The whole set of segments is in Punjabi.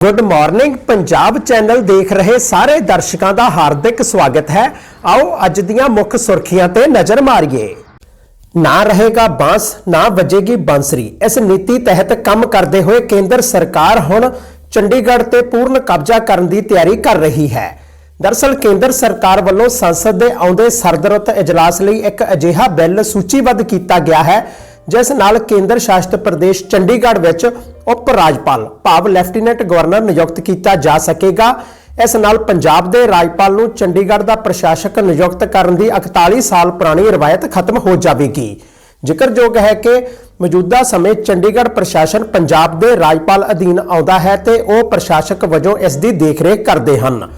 ਗੁੱਡ ਮਾਰਨਿੰਗ ਪੰਜਾਬ ਚੈਨਲ ਦੇਖ ਰਹੇ ਸਾਰੇ ਦਰਸ਼ਕਾਂ ਦਾ ਹਾਰਦਿਕ ਸਵਾਗਤ ਹੈ। ਆਓ ਅੱਜ ਦੀਆਂ ਮੁੱਖ ਸੁਰਖੀਆਂ ਤੇ ਨਜ਼ਰ ਮਾਰੀਏ। ਨਾ ਰਹੇਗਾ ਬਾਂਸ, ਨਾ ਵੱਜੇਗੀ ਬਾਂਸਰੀ। ਇਸ ਨੀਤੀ ਤਹਿਤ ਕੰਮ ਕਰਦੇ ਹੋਏ ਕੇਂਦਰ ਸਰਕਾਰ ਹੁਣ ਚੰਡੀਗੜ੍ਹ ਤੇ ਪੂਰਨ ਕਬਜ਼ਾ ਕਰਨ ਦੀ ਤਿਆਰੀ ਕਰ ਰਹੀ ਹੈ। ਦਰਸਲ ਕੇਂਦਰ ਸਰਕਾਰ ਵੱਲੋਂ ਸੰਸਦ ਦੇ ਆਉਂਦੇ ਸਰਦਰਤ ਇਜਲਾਸ ਲਈ ਇੱਕ ਅਜਿਹਾ ਬਿੱਲ ਸੂਚੀਬੱਧ ਕੀਤਾ ਗਿਆ ਹੈ ਜਿਸ ਨਾਲ ਕੇਂਦਰ ਸ਼ਾਸਿਤ ਪ੍ਰਦੇਸ਼ ਚੰਡੀਗੜ੍ਹ ਵਿੱਚ ਉਪ ਰਾਜਪਾਲ, ਭਾਵ ਲੈਫਟੀਨੈਂਟ ਗਵਰਨਰ ਨਿਯੁਕਤ ਕੀਤਾ ਜਾ ਸਕੇਗਾ। ਇਸ ਨਾਲ ਪੰਜਾਬ ਦੇ ਰਾਜਪਾਲ ਨੂੰ ਚੰਡੀਗੜ੍ਹ ਦਾ ਪ੍ਰਸ਼ਾਸਕ ਨਿਯੁਕਤ ਕਰਨ ਦੀ 41 ਸਾਲ ਪੁਰਾਣੀ ਰਵਾਇਤ ਖਤਮ ਹੋ ਜਾਵੇਗੀ। ਜ਼ਿਕਰਯੋਗ ਹੈ ਕਿ ਮੌਜੂਦਾ ਸਮੇਂ ਚੰਡੀਗੜ੍ਹ ਪ੍ਰਸ਼ਾਸਨ ਪੰਜਾਬ ਦੇ ਰਾਜਪਾਲ ਅਧੀਨ ਆਉਂਦਾ ਹੈ ਤੇ ਉਹ ਪ੍ਰਸ਼ਾਸਕ ਵਜੋਂ ਇਸ ਦੀ ਦੇਖਰੇਖ ਕਰਦੇ ਹਨ।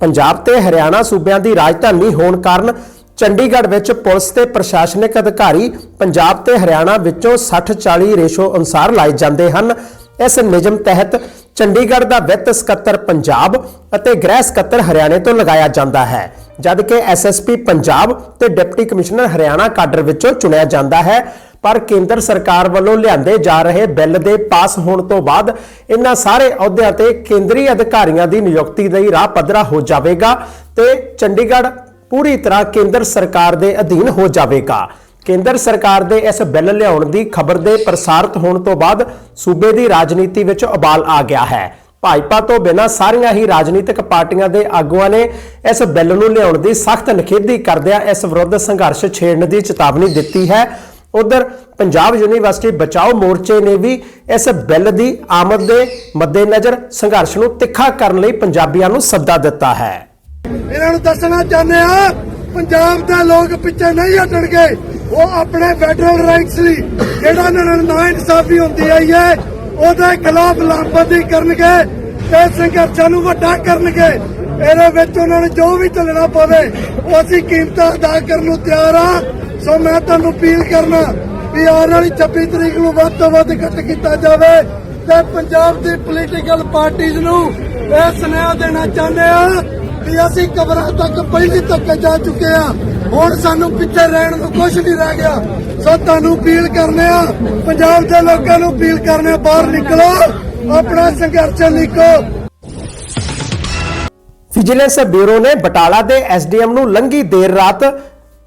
ਪੰਜਾਬ ਤੇ ਹਰਿਆਣਾ ਸੂਬਿਆਂ ਦੀ ਰਾਜਧਾਨੀ ਹੋਣ ਕਾਰਨ ਚੰਡੀਗੜ੍ਹ ਵਿੱਚ ਪੁਲਿਸ ਤੇ ਪ੍ਰਸ਼ਾਸਨਿਕ ਅਧਿਕਾਰੀ ਪੰਜਾਬ ਤੇ ਹਰਿਆਣਾ ਵਿੱਚੋਂ 60-40 ਰੇਸ਼ੋ ਅਨੁਸਾਰ ਲਾਏ ਜਾਂਦੇ ਹਨ। ਇਸ ਨਿਯਮ ਤਹਿਤ ਚੰਡੀਗੜ੍ਹ ਦਾ ਵਿੱਤ ਸਕੱਤਰ ਪੰਜਾਬ ਅਤੇ ਗ੍ਰਹਿ ਸਕੱਤਰ ਹਰਿਆਣੇ ਤੋਂ ਲਗਾਇਆ ਜਾਂਦਾ ਹੈ, ਜਦਕਿ ਐਸਐਸਪੀ ਪੰਜਾਬ ਤੇ ਡਿਪਟੀ ਕਮਿਸ਼ਨਰ ਹਰਿਆਣਾ ਕਾਡਰ ਵਿੱਚੋਂ ਚੁਣਿਆ ਜਾਂਦਾ ਹੈ। ਪਰ ਕੇਂਦਰ ਸਰਕਾਰ ਵੱਲੋਂ ਲਿਆਂਦੇ ਜਾ ਰਹੇ ਬਿੱਲ ਦੇ ਪਾਸ ਹੋਣ ਤੋਂ ਬਾਅਦ ਇਹਨਾਂ ਸਾਰੇ ਅਹੁਦਿਆਂ ਤੇ ਕੇਂਦਰੀ ਅਧਿਕਾਰੀਆਂ ਦੀ ਨਿਯੁਕਤੀ ਲਈ ਰਾਹ ਪੱਧਰਾ ਹੋ ਜਾਵੇਗਾ ਤੇ ਚੰਡੀਗੜ੍ਹ ਪੂਰੀ ਤਰ੍ਹਾਂ ਕੇਂਦਰ ਸਰਕਾਰ ਦੇ ਅਧੀਨ ਹੋ ਜਾਵੇਗਾ। ਕੇਂਦਰ ਸਰਕਾਰ ਦੇ ਇਸ ਬਿੱਲ ਲਿਆਉਣ ਦੀ ਖਬਰ ਦੇ ਪ੍ਰਸਾਰਿਤ ਹੋਣ ਤੋਂ ਬਾਅਦ ਸੂਬੇ ਦੀ ਰਾਜਨੀਤੀ ਵਿੱਚ ਉਬਾਲ ਆ ਗਿਆ ਹੈ। ਭਾਜਪਾ ਤੋਂ ਬਿਨਾਂ ਸਾਰੀਆਂ ਹੀ ਰਾਜਨੀਤਿਕ ਪਾਰਟੀਆਂ ਦੇ ਆਗੂਆਂ ਨੇ ਇਸ ਬਿੱਲ ਨੂੰ ਲਿਆਉਣ ਦੀ ਸਖਤ ਨਿਖੇਧੀ ਕਰਦਿਆਂ ਇਸ ਵਿਰੁੱਧ ਸੰਘਰਸ਼ ਛੇੜਨ ਦੀ ਚੇਤਾਵਨੀ ਦਿੱਤੀ ਹੈ। ਉਧਰ ਪੰਜਾਬ ਯੂਨੀਵਰਸਿਟੀ ਬਚਾਓ ਮੋਰਚੇ ਨੇ ਵੀ ਇਸ ਬਿੱਲ ਦੀ ਆਮਦ ਦੇ ਮੱਦੇਨਜ਼ਰ ਸੰਘਰਸ਼ ਨੂੰ ਤਿੱਖਾ ਕਰਨ ਲਈ ਪੰਜਾਬੀਆਂ ਨੂੰ ਸੱਦਾ ਦਿੱਤਾ ਹੈ। ਇਹਨਾਂ ਨੂੰ ਦੱਸਣਾ ਚਾਹੁੰਦੇ ਆ, ਪੰਜਾਬ ਦੇ ਲੋਕ ਪਿੱਛੇ ਨਹੀਂ ਹਟਣਗੇ। ਉਹ ਆਪਣੇ ਫੈਡਰਲ ਰਾਈਟਸ ਲਈ ਜਿਹੜਾ ਨਾ ਇਨਸਾਫੀ ਹੁੰਦੀ ਆਈ ਹੈ, ਉਹਦੇ ਖਿਲਾਫ ਲਾਮਬੰਦੀ ਕਰਨਗੇ ਤੇ ਸੰਘਰਸ਼ਾਂ ਨੂੰ ਵੱਡਾ ਕਰਨਗੇ। ਇਹਦੇ ਵਿੱਚ ਉਹਨਾਂ ਨੂੰ ਜੋ ਵੀ ਚੱਲਣਾ ਪਵੇ, ਉਹ ਅਸੀਂ ਕੀਮਤਾਂ ਅਦਾ ਕਰਨ ਨੂੰ ਤਿਆਰ ਆ। ਸੋ ਮੈਂ ਤੁਹਾਨੂੰ ਅਪੀਲ ਕਰਨਾ ਵੀ ਆਉਣ ਵਾਲੀ 26 ਤਰੀਕ ਨੂੰ ਵੱਧ ਤੋਂ ਵੱਧ ਇਕੱਠ ਕੀਤਾ ਜਾਵੇ ਤੇ ਪੰਜਾਬ ਦੀ ਪੋਲੀਟੀਕਲ ਪਾਰਟੀਆਂ ਨੂੰ ਇਹ ਸੁਨੇਹਾ ਦੇਣਾ ਚਾਹੁੰਦੇ ਆ ਵੀ ਅਸੀਂ ਕਬਰਾਂ ਤੱਕ ਪਹਿਲੀ ਤੱਕ ਜਾ ਚੁੱਕੇ ਆ ਹੁਣ ਸਾਨੂੰ ਪਿੱਛੇ ਰਹਿਣ ਨੂੰ ਕੁਝ ਨਹੀਂ ਰਹਿ ਗਿਆ। ਸੋ ਤੁਹਾਨੂੰ ਅਪੀਲ ਕਰਨੇ ਆ, ਪੰਜਾਬ ਦੇ ਲੋਕਾਂ ਨੂੰ ਅਪੀਲ ਕਰਨੇ ਬਾਹਰ ਨਿਕਲੋ, ਆਪਣਾ ਸੰਘਰਸ਼ ਲਿਖੋ ਵਿਜੀਲੈਂਸ ਬਿਊਰੋ ਨੇ ਬਟਾਲਾ ਦੇ ਐਸਡੀਐਮ ਨੂੰ ਲੰਘੀ ਦੇਰ ਰਾਤ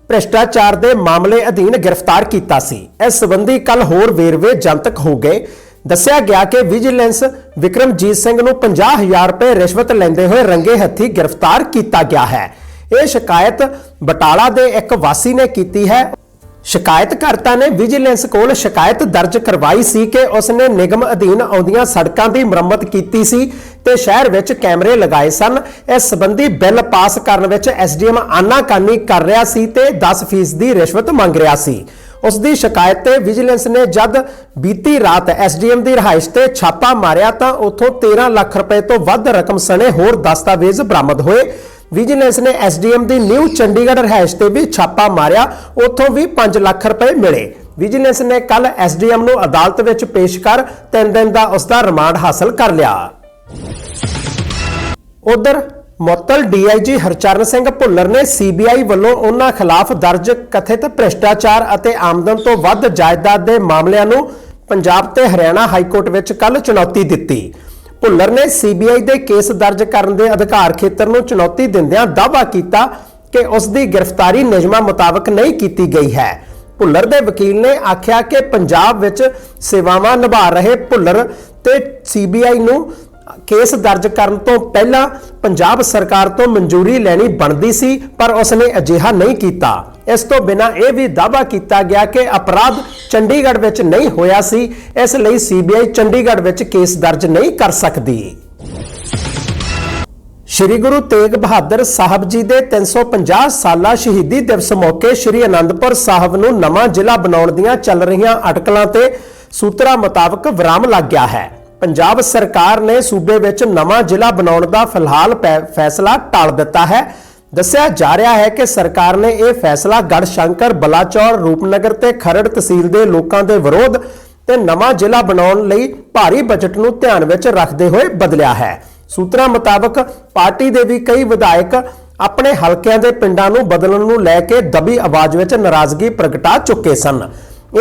ਭ੍ਰਿਸ਼ਟਾਚਾਰ ਦੇ ਮਾਮਲੇ ਅਧੀਨ ਗ੍ਰਿਫਤਾਰ ਕੀਤਾ ਸੀ। ਇਸ ਸੰਬੰਧੀ ਕੱਲ ਹੋਰ ਵੇਰਵੇ ਜਨਤਕ ਹੋ ਗਏ ਦੱਸਿਆ ਗਿਆ ਕਿ ਵਿਜੀਲੈਂਸ ਵਿਕਰਮਜੀਤ ਸਿੰਘ ਨੂੰ 50000 ਰੁਪਏ ਰਿਸ਼ਵਤ ਲੈਂਦੇ ਹੋਏ ਰੰਗੇ ਹੱਥੀ ਗ੍ਰਿਫਤਾਰ ਕੀਤਾ ਗਿਆ ਹੈ। ਇਹ ਸ਼ਿਕਾਇਤ ਬਟਾਲਾ ਦੇ ਇੱਕ ਵਾਸੀ ਨੇ ਕੀਤੀ ਹੈ। ਸ਼ਿਕਾਇਤਕਰਤਾ ਨੇ ਵਿਜੀਲੈਂਸ ਕੋਲ ਸ਼ਿਕਾਇਤ ਦਰਜ ਕਰਵਾਈ ਸੀ ਕਿ ਉਸਨੇ ਨਿਗਮ ਅਧੀਨ ਆਉਂਦੀਆਂ ਸੜਕਾਂ ਦੀ ਮੁਰੰਮਤ ਕੀਤੀ ਸੀ ਤੇ ਸ਼ਹਿਰ ਵਿੱਚ ਕੈਮਰੇ ਲਗਾਏ ਸਨ। ਇਸ ਸੰਬੰਧੀ ਬਿੱਲ ਪਾਸ ਕਰਨ ਵਿੱਚ ਐਸਡੀਐਮ ਆਨਾਕਾਨੀ ਕਰ ਰਿਹਾ ਸੀ ਤੇ 10% ਦੀ ਰਿਸ਼ਵਤ ਮੰਗ ਰਿਹਾ ਸੀ। ਉਸ ਦੀ ਸ਼ਿਕਾਇਤ ਤੇ ਵਿਜੀਲੈਂਸ ਨੇ ਜਦ ਬੀਤੀ ਰਾਤ ਐਸਡੀਐਮ ਦੀ ਰਿਹਾਇਸ਼ ਤੇ ਛਾਪਾ ਮਾਰਿਆ ਤਾਂ ਉੱਥੋਂ 13 ਲੱਖ ਰੁਪਏ ਤੋਂ ਵੱਧ ਰਕਮ ਸਣੇ ਹੋਰ ਦਸਤਾਵੇਜ਼ ਬਰਾਮਦ ਹੋਏ। ਵਿਜੀਲੈਂਸ ਨੇ ਐਸਡੀਐਮ ਦੀ ਨਿਊ ਚੰਡੀਗੜ੍ਹ ਰਿਹਾਇਸ਼ ਤੇ ਵੀ ਛਾਪਾ ਮਾਰਿਆ, ਉੱਥੋਂ ਵੀ 5 ਲੱਖ ਰੁਪਏ ਮਿਲੇ। ਵਿਜੀਲੈਂਸ ਨੇ ਕੱਲ ਐਸਡੀਐਮ ਨੂੰ ਅਦਾਲਤ ਵਿੱਚ ਪੇਸ਼ ਕਰ 3 ਦਿਨ ਦਾ ਉਸ ਦਾ ਰਿਮਾਂਡ ਹਾਸਲ ਕਰ ਲਿਆ। ਉਧਰ ਮੁਅੱਤਲ ਡੀਆਈਜੀ ਹਰਚਰਨ ਸਿੰਘ ਭੁੱਲਰ ਨੇ ਸੀਬੀਆਈ ਵੱਲੋਂ ਉਹਨਾਂ ਖਿਲਾਫ ਦਰਜ ਕਥਿਤ ਭ੍ਰਿਸ਼ਟਾਚਾਰ ਅਤੇ ਆਮਦਨ ਤੋਂ ਵੱਧ ਜਾਇਦਾਦ ਦੇ ਮਾਮਲਿਆਂ ਨੂੰ ਪੰਜਾਬ ਤੇ ਹਰਿਆਣਾ ਹਾਈ ਕੋਰਟ ਵਿੱਚ ਕੱਲ ਚੁਣੌਤੀ ਦਿੱਤੀ। ਭੁੱਲਰ ਨੇ ਸੀਬੀਆਈ ਦੇ ਕੇਸ ਦਰਜ ਕਰਨ ਦੇ ਅਧਿਕਾਰ ਖੇਤਰ ਨੂੰ ਚੁਣੌਤੀ ਦਿੰਦਿਆਂ ਦਾਅਵਾ ਕੀਤਾ ਕਿ ਉਸ ਦੀ ਗ੍ਰਿਫਤਾਰੀ ਨਿਯਮਾਂ ਮੁਤਾਬਕ ਨਹੀਂ ਕੀਤੀ ਗਈ ਹੈ। ਭੁੱਲਰ ਦੇ ਵਕੀਲ ਨੇ ਆਖਿਆ ਕਿ ਪੰਜਾਬ ਵਿੱਚ ਸੇਵਾਵਾਂ ਨਿਭਾ ਰਹੇ ਭੁੱਲਰ ਤੇ ਸੀਬੀਆਈ ਨੂੰ ਕੇਸ ਦਰਜ ਕਰਨ ਤੋਂ ਪਹਿਲਾਂ ਪੰਜਾਬ ਸਰਕਾਰ ਤੋਂ ਮਨਜ਼ੂਰੀ ਲੈਣੀ ਬਣਦੀ ਸੀ, ਪਰ ਉਸਨੇ ਅਜਿਹਾ ਨਹੀਂ ਕੀਤਾ। ਇਸ ਤੋਂ ਬਿਨਾਂ ਇਹ ਵੀ ਦਾਅਵਾ ਕੀਤਾ ਗਿਆ ਕਿ ਅਪਰਾਧ ਚੰਡੀਗੜ੍ਹ ਵਿੱਚ ਨਹੀਂ ਹੋਇਆ ਸੀ, ਇਸ ਲਈ ਸੀਬੀਆਈ ਚੰਡੀਗੜ੍ਹ ਵਿੱਚ ਕੇਸ ਦਰਜ ਨਹੀਂ ਕਰ ਸਕਦੀ। ਸ਼੍ਰੀ ਗੁਰੂ ਤੇਗ ਬਹਾਦਰ ਸਾਹਿਬ ਜੀ ਦੇ 350 ਸਾਲਾ ਸ਼ਹੀਦੀ ਦਿਵਸ ਮੌਕੇ ਸ਼੍ਰੀ ਅਨੰਦਪੁਰ ਸਾਹਿਬ ਨੂੰ ਨਵਾਂ ਜ਼ਿਲ੍ਹਾ ਬਣਾਉਣ ਦੀਆਂ ਚੱਲ ਰਹੀਆਂ ਅਟਕਲਾਂ ਤੇ ਸੂਤਰਾਂ ਮੁਤਾਬਕ ਵਿਰਾਮ ਲੱਗ ਗਿਆ ਹੈ। ਪੰਜਾਬ ਸਰਕਾਰ ਨੇ ਸੂਬੇ ਵਿੱਚ ਨਵਾਂ ਜ਼ਿਲ੍ਹਾ ਬਣਾਉਣ ਦਾ ਫਿਲਹਾਲ ਪੈ- ਫੈਸਲਾ ਟਾਲ ਦਿੱਤਾ ਹੈ। ਦੱਸਿਆ ਜਾ ਰਿਹਾ ਹੈ ਕਿ ਸਰਕਾਰ ਨੇ ਇਹ ਫੈਸਲਾ ਗੜ ਸ਼ੰਕਰ ਬਲਾਚੌਰ, ਰੂਪਨਗਰ ਤੇ ਖਰੜ ਤਹਿਸੀਲ ਦੇ ਲੋਕਾਂ ਦੇ ਵਿਰੋਧ ਤੇ ਨਵਾਂ ਜ਼ਿਲ੍ਹਾ ਬਣਾਉਣ ਲਈ ਭਾਰੀ ਬਜਟ ਨੂੰ ਧਿਆਨ ਵਿੱਚ ਰੱਖਦੇ ਹੋਏ ਬਦਲਿਆ ਹੈ। ਸੂਤਰਾਂ ਮੁਤਾਬਕ ਪਾਰਟੀ ਦੇ ਵੀ ਕਈ ਵਿਧਾਇਕ ਆਪਣੇ ਹਲਕਿਆਂ ਦੇ ਪਿੰਡਾਂ ਨੂੰ ਬਦਲਣ ਨੂੰ ਲੈ ਕੇ ਦਬੀ ਆਵਾਜ਼ ਵਿੱਚ ਨਾਰਾਜ਼ਗੀ ਪ੍ਰਗਟਾ ਚੁੱਕੇ ਸਨ।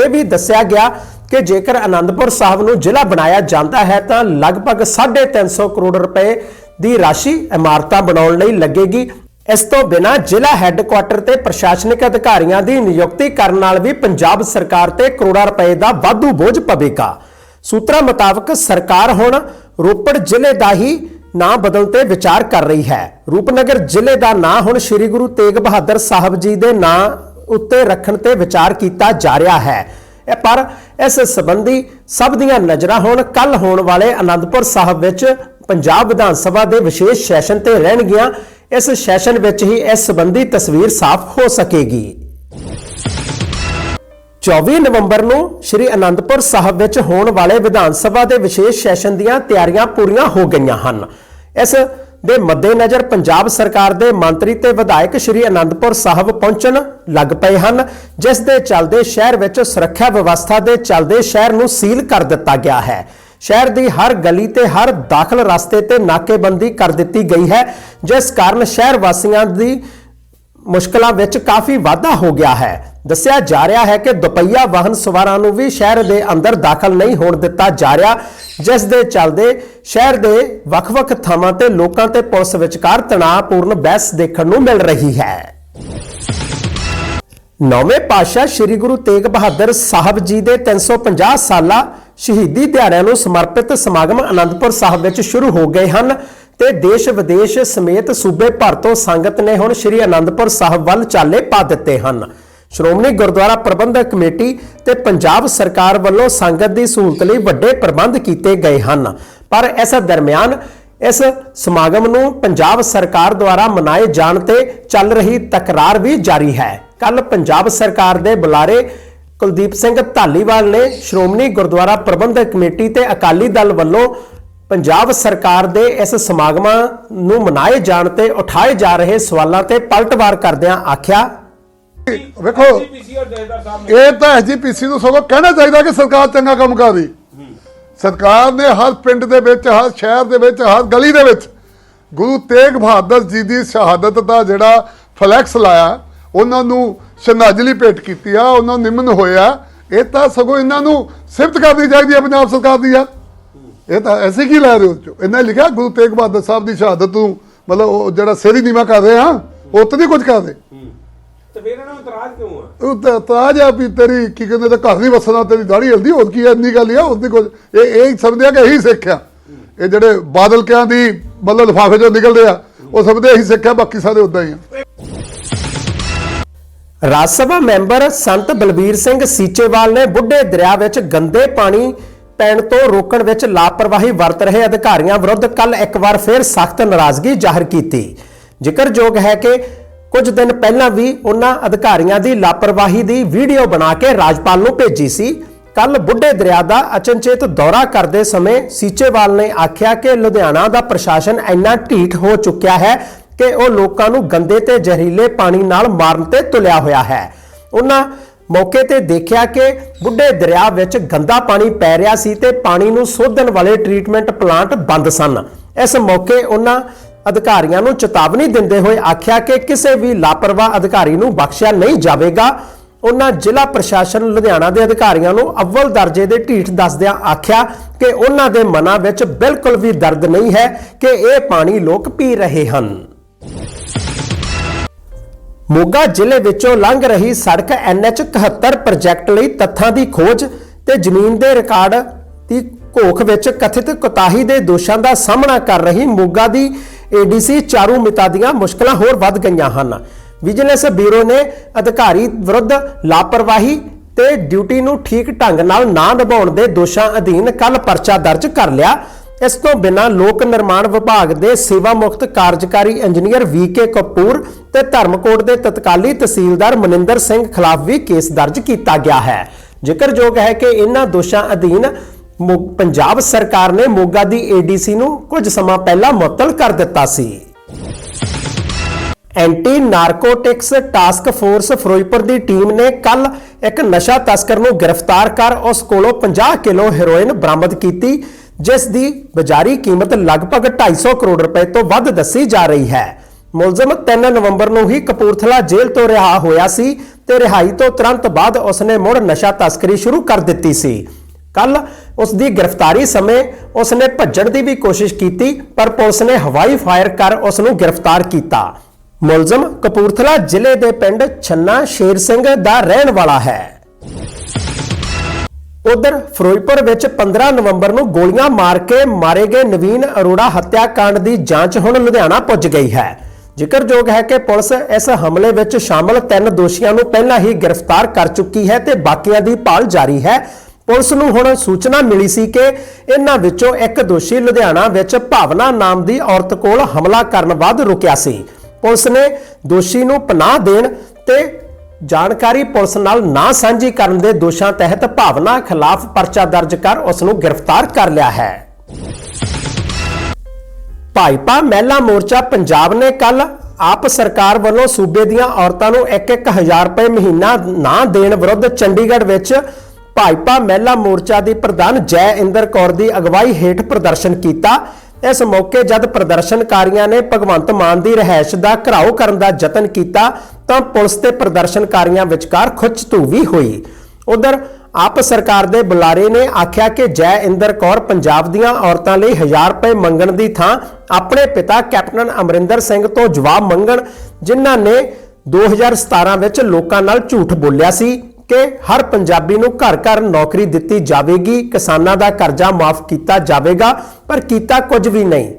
ਇਹ ਵੀ ਦੱਸਿਆ ਗਿਆ ਕਿ ਜੇਕਰ ਆਨੰਦਪੁਰ ਸਾਹਿਬ ਨੂੰ ਜ਼ਿਲ੍ਹਾ ਬਣਾਇਆ ਜਾਂਦਾ ਹੈ ਤਾਂ ਲਗਭਗ 350 ਕਰੋੜ ਰੁਪਏ ਦੀ ਰਾਸ਼ੀ ਇਮਾਰਤਾਂ ਬਣਾਉਣ ਲਈ ਲੱਗੇਗੀ। ਇਸ ਤੋਂ ਬਿਨਾਂ ਜ਼ਿਲ੍ਹਾ ਹੈੱਡਕੁਆਟਰ ਤੇ ਪ੍ਰਸ਼ਾਸਨਿਕ ਅਧਿਕਾਰੀਆਂ ਦੀ ਨਿਯੁਕਤੀ ਕਰਨ ਨਾਲ ਵੀ ਪੰਜਾਬ ਸਰਕਾਰ ਤੇ ਕਰੋੜਾਂ ਰੁਪਏ ਦਾ ਵਾਧੂ ਬੋਝ ਪਵੇਗਾ। ਸੂਤਰਾਂ ਮੁਤਾਬਕ ਸਰਕਾਰ ਹੁਣ ਰੋਪੜ ਜ਼ਿਲ੍ਹੇ ਦਾ ਹੀ ਨਾਂ ਬਦਲਣ ਤੇ ਵਿਚਾਰ ਕਰ ਰਹੀ ਹੈ। ਰੂਪਨਗਰ ਜ਼ਿਲ੍ਹੇ ਦਾ ਨਾਂ ਹੁਣ ਸ੍ਰੀ ਗੁਰੂ ਤੇਗ ਬਹਾਦਰ ਸਾਹਿਬ ਜੀ ਦੇ ਨਾਂ ਉੱਤੇ ਰੱਖਣ ਤੇ ਵਿਚਾਰ ਕੀਤਾ ਜਾ ਰਿਹਾ ਹੈ। ਇਹ ਪਰ ਇਸ ਸੰਬੰਧੀ ਸਭ ਦੀਆਂ ਨਜ਼ਰਾਂ ਹੁਣ ਕੱਲ ਹੋਣ ਵਾਲੇ ਆਨੰਦਪੁਰ ਸਾਹਿਬ ਵਿੱਚ ਪੰਜਾਬ ਵਿਧਾਨ ਸਭਾ ਦੇ ਵਿਸ਼ੇਸ਼ ਸੈਸ਼ਨ ਤੇ ਰਹਿਣਗੀਆਂ। ਇਸ ਸੈਸ਼ਨ ਵਿੱਚ ਹੀ ਇਸ ਸੰਬੰਧੀ ਤਸਵੀਰ ਸਾਫ਼ ਹੋ ਸਕੇਗੀ। 24 ਨਵੰਬਰ ਨੂੰ ਸ੍ਰੀ ਅਨੰਦਪੁਰ ਸਾਹਿਬ ਵਿੱਚ ਹੋਣ ਵਾਲੇ ਵਿਧਾਨ ਸਭਾ ਦੇ ਵਿਸ਼ੇਸ਼ ਸੈਸ਼ਨ ਦੀਆਂ ਤਿਆਰੀਆਂ ਪੂਰੀਆਂ ਹੋ ਗਈਆਂ ਹਨ। ਇਸ ਦੇ ਮੱਦੇਨਜ਼ਰ ਪੰਜਾਬ ਸਰਕਾਰ ਦੇ ਮੰਤਰੀ ਤੇ ਵਿਧਾਇਕ ਸ੍ਰੀ ਅਨੰਦਪੁਰ ਸਾਹਿਬ ਪਹੁੰਚਣ ਲੱਗ ਪਏ ਹਨ, ਜਿਸ ਦੇ ਚੱਲਦੇ ਸ਼ਹਿਰ ਵਿੱਚ ਸੁਰੱਖਿਆ ਵਿਵਸਥਾ ਦੇ ਚੱਲਦੇ ਸ਼ਹਿਰ ਨੂੰ ਸੀਲ ਕਰ ਦਿੱਤਾ ਗਿਆ ਹੈ। ਸ਼ਹਿਰ ਦੀ ਹਰ ਗਲੀ ਤੇ ਹਰ ਦਾਖਲ ਰਸਤੇ ਤੇ ਨਾਕੇਬੰਦੀ ਕਰ ਦਿੱਤੀ ਗਈ ਹੈ, ਜਿਸ ਕਾਰਨ ਸ਼ਹਿਰ ਵਾਸੀਆਂ ਦੀ ਮੁਸ਼ਕਲਾਂ ਵਿੱਚ ਕਾਫੀ ਵਾਧਾ ਹੋ ਗਿਆ ਹੈ। ਦੱਸਿਆ ਜਾ ਰਿਹਾ ਹੈ ਕਿ ਦੁਪਹੀਆ ਵਾਹਨ ਸਵਾਰਾਂ ਨੂੰ ਵੀ ਸ਼ਹਿਰ ਦੇ ਅੰਦਰ ਦਾਖਲ ਨਹੀਂ ਹੋਣ ਦਿੱਤਾ ਜਾ ਰਿਹਾ, ਜਿਸ ਦੇ ਚੱਲਦੇ ਸ਼ਹਿਰ ਦੇ ਵੱਖ-ਵੱਖ ਥਾਵਾਂ ਤੇ ਲੋਕਾਂ ਤੇ ਪੁਲਿਸ ਵਿਚਕਾਰ ਤਣਾਅਪੂਰਨ ਬਹਿਸ ਦੇਖਣ ਨੂੰ ਮਿਲ ਰਹੀ ਹੈ। ਨੌਵੇਂ ਪਾਤਸ਼ਾਹ ਸ੍ਰੀ ਗੁਰੂ ਤੇਗ ਬਹਾਦਰ ਸਾਹਿਬ ਜੀ ਦੇ 350 ਸਾਲਾ ਸ਼ਹੀਦੀ ਦਿਹਾੜਿਆਂ ਨੂੰ ਸਮਰਪਿਤ ਸਮਾਗਮ ਅਨੰਦਪੁਰ ਸਾਹਿਬ ਵਿੱਚ ਸ਼ੁਰੂ ਹੋ ਗਏ ਹਨ ਤੇ ਦੇਸ਼ ਵਿਦੇਸ਼ ਸਮੇਤ ਸੂਬੇ ਭਰ ਤੋਂ ਸੰਗਤ ਨੇ ਹੁਣ ਸ੍ਰੀ ਅਨੰਦਪੁਰ ਸਾਹਿਬ ਵੱਲ ਚਾਲੇ ਪਾ ਦਿੱਤੇ ਹਨ। ਸ਼੍ਰੋਮਣੀ ਗੁਰਦੁਆਰਾ ਪ੍ਰਬੰਧਕ ਕਮੇਟੀ ਤੇ ਪੰਜਾਬ ਸਰਕਾਰ ਵੱਲੋਂ ਸੰਗਤ ਦੀ ਸਹੂਲਤ ਲਈ ਵੱਡੇ ਪ੍ਰਬੰਧ ਕੀਤੇ ਗਏ ਹਨ। ਪਰ ਇਸ ਦਰਮਿਆਨ ਇਸ ਸਮਾਗਮ ਨੂੰ ਪੰਜਾਬ ਸਰਕਾਰ ਦੁਆਰਾ ਮਨਾਏ ਜਾਣ ਤੇ ਚੱਲ ਰਹੀ ਤਕਰਾਰ ਵੀ ਜਾਰੀ ਹੈ। ਕੱਲ ਪੰਜਾਬ ਸਰਕਾਰ ਦੇ ਬੁਲਾਰੇ ਕੁਲਦੀਪ ਸਿੰਘ ਧਾਲੀਵਾਲ ਨੇ ਸ਼੍ਰੋਮਣੀ ਗੁਰਦੁਆਰਾ ਪ੍ਰਬੰਧਕ ਕਮੇਟੀ ਤੇ ਅਕਾਲੀ ਦਲ ਵੱਲੋਂ ਪੰਜਾਬ ਸਰਕਾਰ ਦੇ ਇਸ ਸਮਾਗਮਾਂ ਨੂੰ ਮਨਾਏ ਜਾਣ ਤੇ ਉਠਾਏ ਜਾ ਰਹੇ ਸਵਾਲਾਂ ਤੇ ਪਲਟਵਾਰ ਕਰਦਿਆਂ ਆਖਿਆ ਵੇਖੋ ਐਸਜੀਪੀਸੀ ਔਰ ਜਥੇਦਾਰ ਸਾਹਿਬ ਨੇ ਇਹ ਤਾਂ ਐਸਜੀਪੀਸੀ ਨੂੰ ਸਗੋਂ ਕਹਿਣਾ ਚਾਹੀਦਾ ਕਿ ਸਰਕਾਰ ਚੰਗਾ ਕੰਮ ਕਰ ਰਹੀ। ਸਰਕਾਰ ਨੇ ਹਰ ਪਿੰਡ ਦੇ ਵਿੱਚ ਹਰ ਸ਼ਹਿਰ ਦੇ ਵਿੱਚ ਹਰ ਗਲੀ ਦੇ ਵਿੱਚ ਗੁਰੂ ਤੇਗ ਬਹਾਦਰ ਜੀ ਦੀ ਸ਼ਹਾਦਤ ਦਾ ਜਿਹੜਾ ਫਲੈਕਸ ਲਾਇਆ ਉਹਨਾਂ ਨੂੰ ਸ਼ਰਧਾਂਜਲੀ ਭੇਟ ਕੀਤੀ ਆ ਉਹਨਾਂ ਨੂੰ ਨਿਮਨ ਹੋਇਆ। ਇਹ ਤਾਂ ਸਗੋਂ ਇਹਨਾਂ ਨੂੰ ਸਿਫਤ ਕਰਨੀ ਚਾਹੀਦੀ ਹੈ ਪੰਜਾਬ ਸਰਕਾਰ ਦੀ ਯਾਰ ਇਹ ਤਾਂ ਐਸੇ ਕੀ ਲੈ ਰਹੇ ਹੋ ਇਹਨਾਂ ਲਿਖਿਆ ਗੁਰੂ ਤੇਗ ਬਹਾਦਰ ਸਾਹਿਬ ਦੀ ਸ਼ਹਾਦਤ ਨੂੰ ਮਤਲਬ ਉਹ ਜਿਹੜਾ ਸੇਰੀ ਨੀਵਾ ਕਰ ਰਹੇ ਆ ਉਹ ਤਾਂ ਨਹੀਂ ਕੁਝ ਕਰਦੇ ਤੇ ਫਿਰ ਇਹਨਾਂ ਨੂੰ ਇਤਰਾਜ਼ ਕਿਉਂ ਆ? ਉਹ ਤਾਂ ਤਾਜ ਆ ਵੀ ਤੇਰੀ ਕੀ ਕਹਿੰਦੇ ਤੇ ਘਰ ਨਹੀਂ ਵਸਣਾ ਤੇਰੀ ਦਾੜੀ ਹਿਲਦੀ ਹੋਰ ਕੀ ਐ ਇੰਨੀ ਗੱਲ ਆ ਉਸਦੀ ਕੁਝ ਇਹ ਇਹ ਸਮਝਦੇ ਆ ਕਿ ਇਹੀ ਸਿੱਖਿਆ ਇਹ ਜਿਹੜੇ ਬਾਦਲ ਕਿਆਂ ਦੀ ਮਤਲਬ ਲਿਫਾਫੇ ਚੋਂ ਨਿਕਲਦੇ ਆ ਉਹ ਸਮਝਦੇ ਇਹੀ ਸਿੱਖਿਆ ਬਾਕੀ ਸਾਰੇ ਉਦਾਂ ਹੀ ਆ। ਰਾਜ ਸਭਾ ਮੈਂਬਰ ਸੰਤ ਬਲਬੀਰ ਸਿੰਘ ਸੀਚੇਵਾਲ ਨੇ ਬੁੱਢੇ ਦਰਿਆ ਵਿੱਚ ਗੰਦੇ ਪਾਣੀ ਪੈਣ ਤੋਂ ਰੋਕਣ ਵਿੱਚ ਲਾਪਰਵਾਹੀ ਵਰਤ ਰਹੇ ਅਧਿਕਾਰੀਆਂ ਵਿਰੁੱਧ ਕੱਲ ਇੱਕ ਵਾਰ ਫਿਰ ਸਖਤ ਨਾਰਾਜ਼ਗੀ ਜ਼ਾਹਰ ਕੀਤੀ। ਜ਼ਿਕਰਯੋਗ ਹੈ ਕਿ ਕੁਝ ਦਿਨ ਪਹਿਲਾਂ ਵੀ ਉਹਨਾਂ ਅਧਿਕਾਰੀਆਂ ਦੀ ਲਾਪਰਵਾਹੀ ਦੀ ਵੀਡੀਓ ਬਣਾ ਕੇ ਰਾਜਪਾਲ ਨੂੰ ਭੇਜੀ ਸੀ। ਕੱਲ ਬੁੱਢੇ ਦਰਿਆ ਦਾ ਅਚਨਚੇਤ ਦੌਰਾ ਕਰਦੇ ਸਮੇਂ ਸੀਚੇਵਾਲ ਨੇ ਆਖਿਆ ਕਿ ਲੁਧਿਆਣਾ ਦਾ ਪ੍ਰਸ਼ਾਸਨ ਇੰਨਾ ਢੀਠ ਹੋ ਚੁੱਕਿਆ ਹੈ ਕਿ ਉਹ ਲੋਕਾਂ ਨੂੰ ਗੰਦੇ ਤੇ ਜ਼ਹਿਰੀਲੇ ਪਾਣੀ ਨਾਲ ਮਾਰਨ ਤੇ ਤੁਲਿਆ ਹੋਇਆ ਹੈ। ਉਹਨਾਂ ਮੌਕੇ ਤੇ ਦੇਖਿਆ ਕਿ ਬੁੱਢੇ ਦਰਿਆ ਵਿੱਚ ਗੰਦਾ ਪਾਣੀ ਪੈ ਰਿਹਾ ਸੀ ਤੇ ਪਾਣੀ ਨੂੰ ਸੋਧਣ ਵਾਲੇ ਟ੍ਰੀਟਮੈਂਟ ਪਲਾਂਟ ਬੰਦ ਸਨ। ਇਸ ਮੌਕੇ ਉਹਨਾਂ ਅਧਿਕਾਰੀਆਂ ਨੂੰ ਚੇਤਾਵਨੀ ਦਿੰਦੇ ਹੋਏ ਆਖਿਆ ਕਿ ਕਿਸੇ ਵੀ ਲਾਪਰਵਾਹ ਅਧਿਕਾਰੀ ਨੂੰ ਬਖਸ਼ਿਆ ਨਹੀਂ ਜਾਵੇਗਾ। ਉਹਨਾਂ ਜ਼ਿਲ੍ਹਾ ਪ੍ਰਸ਼ਾਸਨ ਲੁਧਿਆਣਾ ਦੇ ਅਧਿਕਾਰੀਆਂ ਨੂੰ ਅਵਲ ਦਰਜੇ ਦੇ ਢੀਠ ਦੱਸਦਿਆਂ ਆਖਿਆ ਕਿ ਉਹਨਾਂ ਦੇ ਮਨਾਂ ਵਿੱਚ ਬਿਲਕੁਲ ਵੀ ਦਰਦ ਨਹੀਂ ਹੈ ਕਿ ਇਹ ਪਾਣੀ ਲੋਕ ਪੀ ਰਹੇ ਹਨ। ਮੋਗਾ ਜ਼ਿਲ੍ਹੇ ਵਿੱਚੋਂ ਲੰਘ ਰਹੀ ਸੜਕ NH 71 ਪ੍ਰੋਜੈਕਟ ਲਈ ਤੱਥਾਂ ਦੀ ਖੋਜ ਤੇ ਜ਼ਮੀਨ ਦੇ ਰਿਕਾਰਡ ਦੀ ਘੋਖ ਵਿੱਚ ਕਥਿਤ ਕੁਤਾਹੀ ਦੇ ਦੋਸ਼ਾਂ ਦਾ ਸਾਹਮਣਾ ਕਰ ਰਹੀ ਮੋਗਾ ਦੀ ADC ਚਾਰੂ ਮਿਤਾ ਦੀਆਂ ਮੁਸ਼ਕਲਾਂ ਹੋਰ ਵੱਧ ਗਈਆਂ ਹਨ। ਵਿਜੀਲੈਂਸ ਬਿਊਰੋ ਨੇ ਅਧਿਕਾਰੀ ਵਿਰੁੱਧ ਲਾਪਰਵਾਹੀ ਤੇ ਡਿਊਟੀ ਨੂੰ ਠੀਕ ਢੰਗ ਨਾਲ ਨਾ ਨਿਭਾਉਣ ਦੇ ਦੋਸ਼ਾਂ ਅਧੀਨ ਕੱਲ ਪਰਚਾ ਦਰਜ ਕਰ ਲਿਆ। ਇਸ ਤੋਂ ਬਿਨਾਂ ਲੋਕ ਨਿਰਮਾਣ ਵਿਭਾਗ ਦੇ ਸੇਵਾ ਮੁਕਤ ਕਾਰਜਕਾਰੀ ਇੰਜੀਨੀਅਰ ਵੀਕੇ ਕਪੂਰ ਤੇ ਧਰਮਕੋਟ ਦੇ ਤਤਕਾਲੀ ਤਹਿਸੀਲਦਾਰ ਮਨਿੰਦਰ ਸਿੰਘ ਖਿਲਾਫ ਵੀ ਕੇਸ ਦਰਜ ਕੀਤਾ ਗਿਆ ਹੈ। ਜ਼ਿਕਰਯੋਗ ਹੈ ਕਿ ਇਹਨਾਂ ਦੋਸ਼ਾਂ ਅਧੀਨ ਪੰਜਾਬ ਸਰਕਾਰ ਨੇ ਮੋਗਾ ਦੀ ਏਡੀਸੀ ਨੂੰ ਕੁਝ ਸਮਾਂ ਪਹਿਲਾਂ ਮੁਅੱਤਲ ਕਰ ਦਿੱਤਾ ਸੀ। Anti narcotics task force Ferozepur ਦੀ ਟੀਮ ਨੇ ਕੱਲ ਇੱਕ ਨਸ਼ਾ ਤਸਕਰ ਨੂੰ ਗ੍ਰਿਫਤਾਰ ਕਰ ਉਸ ਕੋਲੋਂ 50 ਕਿਲੋ ਹੈਰੋਇਨ ਬਰਾਮਦ ਕੀਤੀ, ਜਿਸ ਦੀ ਬਾਜ਼ਾਰੀ ਕੀਮਤ ਲਗਭਗ 250 ਕਰੋੜ ਰੁਪਏ ਤੋਂ ਵੱਧ ਦੱਸੀ ਜਾ ਰਹੀ ਹੈ। ਮੁਲਜ਼ਮ 3 ਨਵੰਬਰ ਨੂੰ ਹੀ ਕਪੂਰਥਲਾ ਜੇਲ੍ਹ ਤੋਂ ਰਿਹਾ ਹੋਇਆ ਸੀ ਤੇ ਰਿਹਾਈ ਤੋਂ ਤੁਰੰਤ ਬਾਅਦ ਉਸਨੇ ਮੁੜ ਨਸ਼ਾ ਤਸਕਰੀ ਸ਼ੁਰੂ ਕਰ ਦਿੱਤੀ ਸੀ। ਕੱਲ ਉਸ ਦੀ ਗ੍ਰਿਫਤਾਰੀ ਸਮੇਂ ਉਸ ਨੇ ਭੱਜਣ ਦੀ ਵੀ ਕੋਸ਼ਿਸ਼ ਕੀਤੀ, ਪਰ ਪੁਲਿਸ ਨੇ ਹਵਾਈ ਫਾਇਰ ਕਰ ਉਸ ਨੂੰ ਗ੍ਰਿਫਤਾਰ ਕੀਤਾ। ਮੁਲਜ਼ਮ ਕਪੂਰਥਲਾ ਜ਼ਿਲ੍ਹੇ ਦੇ ਪਿੰਡ ਛੰਨਾ ਸ਼ੇਰ ਸਿੰਘ ਦਾ ਰਹਿਣ ਵਾਲਾ ਹੈ। ਉਧਰ ਫਿਰੋਜ਼ਪੁਰ ਵਿੱਚ 15 ਨਵੰਬਰ ਨੂੰ ਗੋਲੀਆਂ ਮਾਰ ਕੇ ਮਾਰੇ ਗਏ ਨਵੀਨ ਅਰੋੜਾ ਹੱਤਿਆਕਾਂਡ ਦੀ ਜਾਂਚ ਹੁਣ ਲੁਧਿਆਣਾ ਪੁੱਜ ਗਈ ਹੈ। ਜ਼ਿਕਰਯੋਗ ਹੈ ਕਿ ਪੁਲਿਸ ਇਸ ਹਮਲੇ ਵਿੱਚ ਸ਼ਾਮਲ ਤਿੰਨ ਦੋਸ਼ੀਆਂ ਨੂੰ ਪਹਿਲਾਂ ਹੀ ਗ੍ਰਿਫਤਾਰ ਕਰ ਚੁੱਕੀ ਹੈ ਤੇ ਬਾਕੀਆਂ ਦੀ ਭਾਲ ਜਾਰੀ ਹੈ। ਪੁਲਿਸ ਨੂੰ ਹੁਣ ਸੂਚਨਾ ਮਿਲੀ ਸੀ ਕਿ ਇਹਨਾਂ ਵਿੱਚੋਂ ਇੱਕ ਦੋਸ਼ੀ ਲੁਧਿਆਣਾ ਵਿੱਚ ਭਾਵਨਾ ਨਾਮ ਦੀ ਔਰਤ ਕੋਲ ਹਮਲਾ ਕਰਨ ਬਾਅਦ ਰੁਕਿਆ ਸੀ। ਪੁਲਿਸ ਨੇ ਦੋਸ਼ੀ ਨੂੰ ਪਨਾਹ ਦੇਣ ਤੇ ਜਾਣਕਾਰੀ ਪੁਲਿਸ ਨਾਲ ਨਾ ਸਾਂਝੀ ਕਰਨ ਦੇ ਦੋਸ਼ਾਂ ਤਹਿਤ ਭਾਵਨਾ ਖਿਲਾਫ ਪਰਚਾ ਦਰਜ ਕਰ ਉਸ ਨੂੰ ਗ੍ਰਿਫਤਾਰ ਕਰ ਲਿਆ ਹੈ। ਭਾਜਪਾ ਮਹਿਲਾ ਮੋਰਚਾ ਪੰਜਾਬ ਨੇ ਕੱਲ ਆਪ ਸਰਕਾਰ ਵੱਲੋਂ ਸੂਬੇ ਦੀਆਂ ਔਰਤਾਂ ਨੂੰ 1-1000 ਰੁਪਏ ਮਹੀਨਾ ਨਾ ਦੇਣ ਵਿਰੁੱਧ ਚੰਡੀਗੜ੍ਹ ਵਿੱਚ ਭਾਜਪਾ ਮਹਿਲਾ ਮੋਰਚਾ ਦੀ ਪ੍ਰਧਾਨ ਜੈ ਇੰਦਰ ਕੌਰ ਦੀ ਅਗਵਾਈ ਹੇਠ ਪ੍ਰਦਰਸ਼ਨ ਕੀਤਾ। ਇਸ ਮੌਕੇ ਜਦ ਪ੍ਰਦਰਸ਼ਨਕਾਰੀਆਂ ਨੇ ਭਗਵੰਤ ਮਾਨ ਦੀ ਰਹਿائش ਦਾ ਘਰਾਓ ਕਰਨ ਦਾ ਯਤਨ ਕੀਤਾ, ਤਾਂ ਪੁਲਿਸ ਤੇ ਪ੍ਰਦਰਸ਼ਨਕਾਰੀਆਂ ਵਿਚਕਾਰ ਖੁੱਚ ਖੁੱਚਤੂ ਵੀ ਹੋਈ। ਉਧਰ ਆਪ ਸਰਕਾਰ ਦੇ ਬੁਲਾਰੇ ਨੇ ਆਖਿਆ ਕਿ ਜੈ ਇੰਦਰ ਕੌਰ ਪੰਜਾਬ ਦੀਆਂ ਔਰਤਾਂ ਲਈ 1000 ਰੁਪਏ ਮੰਗਣ ਦੀ ਥਾਂ ਆਪਣੇ ਪਿਤਾ ਕੈਪਟਨ ਅਮਰਿੰਦਰ ਸਿੰਘ ਤੋਂ ਜਵਾਬ ਮੰਗਣ, ਜਿਨ੍ਹਾਂ ਨੇ 2017 ਵਿੱਚ ਲੋਕਾਂ ਨਾਲ ਝੂਠ ਬੋਲਿਆ ਸੀ। ਕਿ ਹਰ ਪੰਜਾਬੀ ਨੂੰ ਘਰ-ਘਰ ਨੌਕਰੀ ਦਿੱਤੀ ਜਾਵੇਗੀ, ਕਿਸਾਨਾਂ ਦਾ ਕਰਜ਼ਾ ਮਾਫ ਕੀਤਾ ਜਾਵੇਗਾ, ਪਰ ਕੀਤਾ ਕੁਝ ਵੀ ਨਹੀਂ।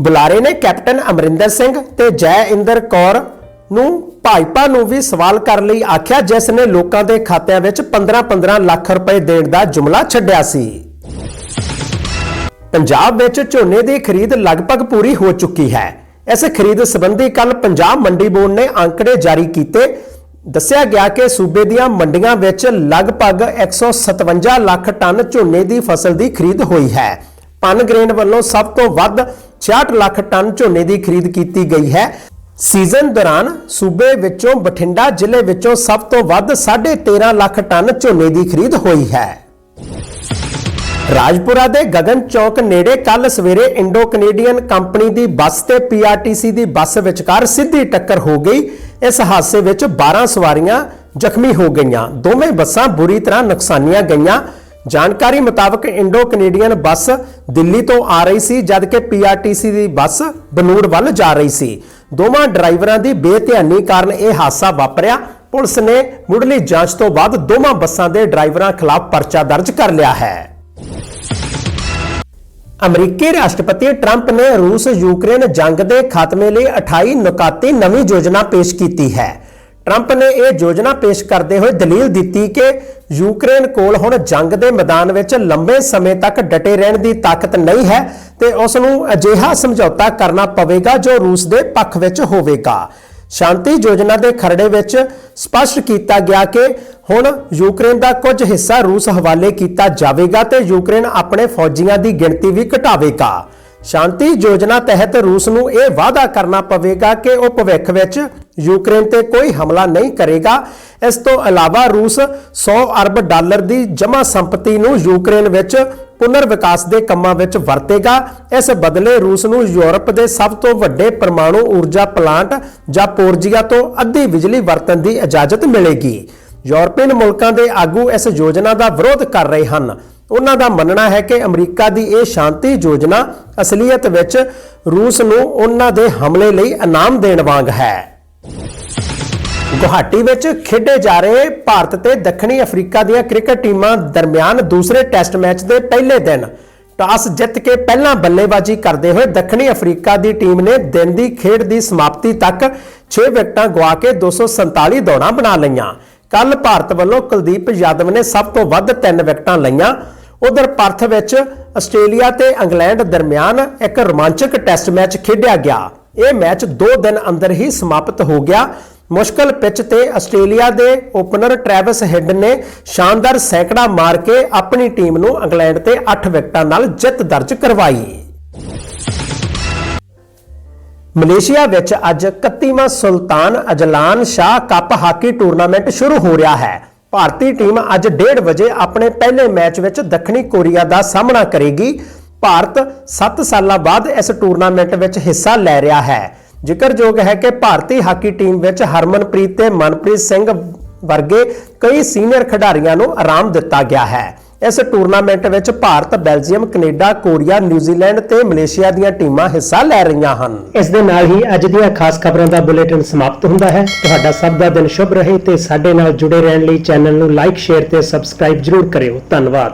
ਬੁਲਾਰੇ ਨੇ ਕੈਪਟਨ ਅਮਰਿੰਦਰ ਸਿੰਘ ਤੇ ਜੈ ਇੰਦਰ ਕੌਰ ਨੂੰ ਭਾਜਪਾ ਨੂੰ ਵੀ ਸਵਾਲ ਕਰਨ ਲਈ ਆਖਿਆ, ਜਿਸ ਨੇ ਲੋਕਾਂ ਦੇ ਖਾਤਿਆਂ ਵਿੱਚ 15-15 ਲੱਖ ਰੁਪਏ ਦੇਣ ਦਾ ਜੁਮਲਾ ਛੱਡਿਆ ਸੀ। ਪੰਜਾਬ ਵਿੱਚ ਝੋਨੇ ਦੀ ਖਰੀਦ ਲਗਭਗ ਪੂਰੀ ਹੋ ਚੁੱਕੀ ਹੈ। ਇਸ ਖਰੀਦ ਸੰਬੰਧੀ ਕੱਲ ਪੰਜਾਬ ਮੰਡੀ ਬੋਰਡ ਨੇ ਅੰਕੜੇ ਜਾਰੀ ਕੀਤੇ ਦੱਸਿਆ ਗਿਆ ਕਿ ਸੂਬੇ ਦੀਆਂ ਮੰਡੀਆਂ ਵਿੱਚ ਲਗਭਗ 157 ਲੱਖ ਟਨ ਝੋਨੇ ਦੀ ਫਸਲ ਦੀ ਖਰੀਦ ਹੋਈ ਹੈ। ਪਨ ਗ੍ਰੇਨ ਵੱਲੋਂ ਸਭ ਤੋਂ ਵੱਧ 66 ਲੱਖ ਟਨ ਝੋਨੇ ਦੀ ਖਰੀਦ ਕੀਤੀ ਗਈ ਹੈ। ਸੀਜ਼ਨ ਦੌਰਾਨ ਸੂਬੇ ਵਿੱਚੋਂ ਬਠਿੰਡਾ ਜ਼ਿਲ੍ਹੇ ਵਿੱਚੋਂ ਸਭ ਤੋਂ ਵੱਧ 13.5 ਲੱਖ ਟਨ ਝੋਨੇ ਦੀ ਖਰੀਦ ਹੋਈ ਹੈ। ਰਾਜਪੁਰਾ ਦੇ ਗਗਨ ਚੌਕ ਨੇੜੇ ਕੱਲ ਸਵੇਰੇ ਇੰਡੋ ਕੈਨੇਡੀਅਨ ਕੰਪਨੀ ਦੀ ਬੱਸ ਤੇ ਪੀਆਰਟੀਸੀ ਦੀ ਬੱਸ ਵਿਚਕਾਰ ਸਿੱਧੀ ਟੱਕਰ ਹੋ ਗਈ। ਇਸ ਹਾਦਸੇ ਵਿੱਚ 12 ਸਵਾਰੀਆਂ ਜ਼ਖਮੀ ਹੋ ਗਈਆਂ। ਦੋਵੇਂ ਬੱਸਾਂ ਬੁਰੀ ਤਰ੍ਹਾਂ ਨੁਕਸਾਨੀਆਂ ਗਈਆਂ। ਜਾਣਕਾਰੀ ਮੁਤਾਬਕ ਇੰਡੋ ਕੈਨੇਡੀਅਨ ਬੱਸ ਦਿੱਲੀ ਤੋਂ ਆ ਰਹੀ ਸੀ, ਜਦਕਿ ਪੀਆਰਟੀਸੀ ਦੀ ਬੱਸ ਬਨੂੜ ਵੱਲ ਜਾ ਰਹੀ ਸੀ। ਦੋਵਾਂ ਡਰਾਈਵਰਾਂ ਦੀ ਬੇਧਿਆਨੀ ਕਾਰਨ ਇਹ ਹਾਦਸਾ ਵਾਪਰਿਆ। ਪੁਲਿਸ ਨੇ ਮੁੱਢਲੀ ਜਾਂਚ ਤੋਂ ਬਾਅਦ ਦੋਵਾਂ ਬੱਸਾਂ ਦੇ ਡਰਾਈਵਰਾਂ ਖਿਲਾਫ ਪਰਚਾ ਦਰਜ ਕਰ ਲਿਆ ਹੈ। ਅਮਰੀਕੀ ਰਾਸ਼ਟਰਪਤੀ ਟਰੰਪ ਨੇ ਰੂਸ, ਯੂਕਰੇਨ ਜੰਗ ਦੇ ਖਾਤਮੇ ਲਈ 28 ਨੁਕਾਤੀ ਨਵੀਂ ਯੋਜਨਾ ਪੇਸ਼ ਕੀਤੀ ਹੈ। ਟਰੰਪ ਨੇ ਇਹ ਯੋਜਨਾ ਪੇਸ਼ ਕਰਦੇ ਹੋਏ ਦਲੀਲ ਦਿੱਤੀ ਕਿ ਯੂਕਰੇਨ ਕੋਲ ਹੁਣ ਜੰਗ ਦੇ ਮੈਦਾਨ ਵਿੱਚ ਲੰਬੇ ਸਮੇਂ ਤੱਕ ਡਟੇ ਰਹਿਣ ਦੀ ਤਾਕਤ ਨਹੀਂ ਹੈ ਤੇ ਉਸ ਨੂੰ ਅਜਿਹਾ ਸਮਝੌਤਾ ਕਰਨਾ ਪਵੇਗਾ ਜੋ ਰੂਸ ਦੇ ਪੱਖ ਵਿੱਚ ਹੋਵੇਗਾ। ਸ਼ਾਂਤੀ ਯੋਜਨਾ ਦੇ ਖਰੜੇ ਵਿੱਚ ਸਪਸ਼ਟ ਕੀਤਾ ਗਿਆ ਕਿ ਹੁਣ ਯੂਕਰੇਨ ਦਾ ਕੁਝ ਹਿੱਸਾ ਰੂਸ ਹਵਾਲੇ ਕੀਤਾ ਜਾਵੇਗਾ ਤੇ ਯੂਕਰੇਨ ਆਪਣੇ ਫੌਜੀਆਂ ਦੀ ਗਿਣਤੀ ਵੀ ਘਟਾਵੇਗਾ। ਸ਼ਾਂਤੀ ਯੋਜਨਾ ਤਹਿਤ ਰੂਸ ਨੂੰ ਇਹ ਵਾਅਦਾ ਕਰਨਾ ਪਵੇਗਾ ਕਿ ਉਹ ਭਵਿੱਖ ਵਿੱਚ ਯੂਕਰੇਨ ਤੇ ਕੋਈ ਹਮਲਾ ਨਹੀਂ ਕਰੇਗਾ। ਇਸ ਤੋਂ ਇਲਾਵਾ ਰੂਸ 100 ਅਰਬ ਡਾਲਰ ਦੀ ਜਮ੍ਹਾਂ ਸੰਪਤੀ ਨੂੰ ਯੂਕਰੇਨ ਵਿੱਚ ਪੁਨਰ ਵਿਕਾਸ ਦੇ ਕੰਮਾਂ ਵਿੱਚ ਵਰਤੇਗਾ। ਇਸ ਬਦਲੇ ਰੂਸ ਨੂੰ ਯੂਰਪ ਦੇ ਸਭ ਤੋਂ ਵੱਡੇ ਪਰਮਾਣੂ ਊਰਜਾ ਪਲਾਂਟ ਜਾਂ ਪੋਰਜੀਆ ਤੋਂ ਅੱਧੀ ਬਿਜਲੀ ਵਰਤਣ ਦੀ ਇਜਾਜ਼ਤ ਮਿਲੇਗੀ। ਯੂਰਪੀਅਨ ਮੁਲਕਾਂ ਦੇ ਆਗੂ ਇਸ ਯੋਜਨਾ ਦਾ ਵਿਰੋਧ ਕਰ ਰਹੇ ਹਨ। ਉਹਨਾਂ ਦਾ ਮੰਨਣਾ ਹੈ ਕਿ ਅਮਰੀਕਾ ਦੀ ਇਹ ਸ਼ਾਂਤੀ ਯੋਜਨਾ ਅਸਲੀਅਤ ਵਿੱਚ ਰੂਸ ਨੂੰ ਉਹਨਾਂ ਦੇ ਹਮਲੇ ਲਈ ਇਨਾਮ ਦੇਣ ਵਾਂਗ ਹੈ। ਗੁਹਾਟੀ ਵਿੱਚ ਖੇਡੇ ਜਾ ਰਹੇ ਭਾਰਤ ਤੇ ਦੱਖਣੀ ਅਫਰੀਕਾ ਦੀਆਂ ਕ੍ਰਿਕਟ ਟੀਮਾਂ ਦਰਮਿਆਨ ਦੂਸਰੇ ਟੈਸਟ ਮੈਚ ਦੇ ਪਹਿਲੇ ਦਿਨ ਟਾਸ ਜਿੱਤ ਕੇ ਪਹਿਲਾਂ ਬੱਲੇਬਾਜ਼ੀ ਕਰਦੇ ਹੋਏ ਦੱਖਣੀ ਅਫਰੀਕਾ ਦੀ ਟੀਮ ਨੇ ਦਿਨ ਦੀ ਖੇਡ ਦੀ ਸਮਾਪਤੀ ਤੱਕ 6 ਵਿਕਟਾਂ ਗਵਾ ਕੇ 247 ਦੌੜਾਂ ਬਣਾ ਲਈਆਂ। ਕੱਲ ਭਾਰਤ ਵੱਲੋਂ ਕੁਲਦੀਪ ਯਾਦਵ ਨੇ ਸਭ ਤੋਂ ਵੱਧ 3 ਵਿਕਟਾਂ ਲਈਆਂ। ਉਧਰ ਪਰਥ ਵਿੱਚ ਆਸਟ੍ਰੇਲੀਆ ਤੇ ਇੰਗਲੈਂਡ ਦਰਮਿਆਨ ਇੱਕ ਰੋਮਾਂਚਕ ਟੈਸਟ ਮੈਚ ਖੇਡਿਆ ਗਿਆ। ਇਹ ਮੈਚ 2 ਦਿਨ ਅੰਦਰ ਹੀ ਸਮਾਪਤ ਹੋ ਗਿਆ। ਮੁਸ਼ਕਲ ਪਿੱਚ ਤੇ ਆਸਟ੍ਰੇਲੀਆ ਦੇ ਓਪਨਰ ਟ੍ਰੈਵਿਸ ਹੈਡ ਨੇ ਸ਼ਾਨਦਾਰ ਸੈਂਕੜਾ ਮਾਰ ਕੇ ਆਪਣੀ ਟੀਮ ਨੂੰ ਇੰਗਲੈਂਡ ਤੇ 8 ਵਿਕਟਾਂ ਨਾਲ ਜਿੱਤ ਦਰਜ ਕਰਵਾਈ। ਮਲੇਸ਼ੀਆ ਵਿੱਚ ਅੱਜ 31ਵਾਂ Sultan Azlan Shah cup hockey tournament ਸ਼ੁਰੂ ਹੋ ਰਿਹਾ ਹੈ। ਭਾਰਤੀ ਟੀਮ ਅੱਜ 1:30 ਵਜੇ ਆਪਣੇ ਪਹਿਲੇ ਮੈਚ ਵਿੱਚ ਦੱਖਣੀ ਕੋਰੀਆ ਦਾ ਸਾਹਮਣਾ ਕਰੇਗੀ। ਭਾਰਤ 7 ਸਾਲਾਂ ਬਾਅਦ ਇਸ ਟੂਰਨਾਮੈਂਟ ਵਿੱਚ ਹਿੱਸਾ ਲੈ ਰਿਹਾ ਹੈ। ਜ਼ਿਕਰਯੋਗ ਹੈ ਕਿ ਭਾਰਤੀ ਹਾਕੀ ਟੀਮ ਵਿੱਚ ਹਰਮਨਪ੍ਰੀਤ ਤੇ ਮਨਪ੍ਰੀਤ ਸਿੰਘ ਵਰਗੇ ਕਈ ਸੀਨੀਅਰ ਖਿਡਾਰੀਆਂ ਨੂੰ ਆਰਾਮ ਦਿੱਤਾ ਗਿਆ ਹੈ। ਇਸ ਟੂਰਨਾਮੈਂਟ ਵਿੱਚ Bharat, Belgium, Canada, Korea, New Zealand ਤੇ ਮਲੇਸ਼ੀਆ ਦੀਆਂ ਟੀਮਾਂ ਹਿੱਸਾ ਲੈ ਰਹੀਆਂ ਹਨ। ਇਸ ਦੇ ਨਾਲ ਹੀ ਅੱਜ ਦੀਆਂ ਖਾਸ ਖਬਰਾਂ ਦਾ ਬੁਲੇਟਿਨ ਸਮਾਪਤ ਹੁੰਦਾ ਹੈ। ਤੁਹਾਡਾ ਸਭ ਦਾ ਦਿਨ ਸ਼ੁਭ ਰਹੇ ਤੇ ਸਾਡੇ ਨਾਲ ਜੁੜੇ ਰਹਿਣ ਲਈ ਚੈਨਲ ਨੂੰ ਲਾਈਕ, ਸ਼ੇਅਰ ਤੇ ਸਬਸਕ੍ਰਾਈਬ ਜਰੂਰ ਕਰਿਓ। ਧੰਨਵਾਦ।